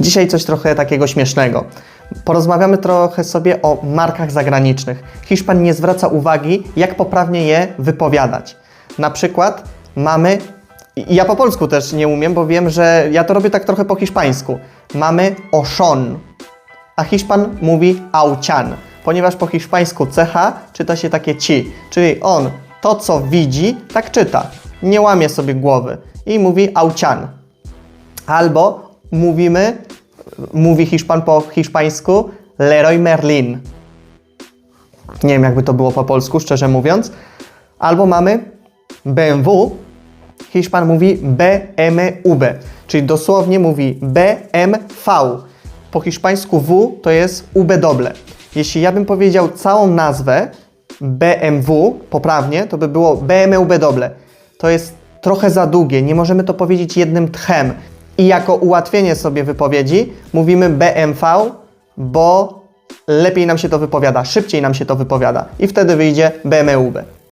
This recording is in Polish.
Dzisiaj coś trochę takiego śmiesznego. Porozmawiamy trochę sobie o markach zagranicznych. Hiszpan nie zwraca uwagi, jak poprawnie je wypowiadać. Na przykład mamy, ja po polsku też nie umiem, bo wiem, że ja to robię tak trochę po hiszpańsku. Mamy oszon, a Hiszpan mówi aucian, ponieważ po hiszpańsku cecha czyta się takie ci, czyli on to, co widzi, tak czyta. Nie łamie sobie głowy i mówi aucian. Albo mówimy, mówi Hiszpan po hiszpańsku Leroy Merlin. Nie wiem, jakby to było po polsku, szczerze mówiąc. Albo mamy BMW, Hiszpan mówi BMW, czyli dosłownie mówi BMV. Po hiszpańsku W to jest UB doble. Jeśli ja bym powiedział całą nazwę BMW poprawnie, to by było BMW doble. To jest trochę za długie, nie możemy to powiedzieć jednym tchem. I jako ułatwienie sobie wypowiedzi mówimy BMV, bo lepiej nam się to wypowiada, szybciej nam się to wypowiada i wtedy wyjdzie BMW.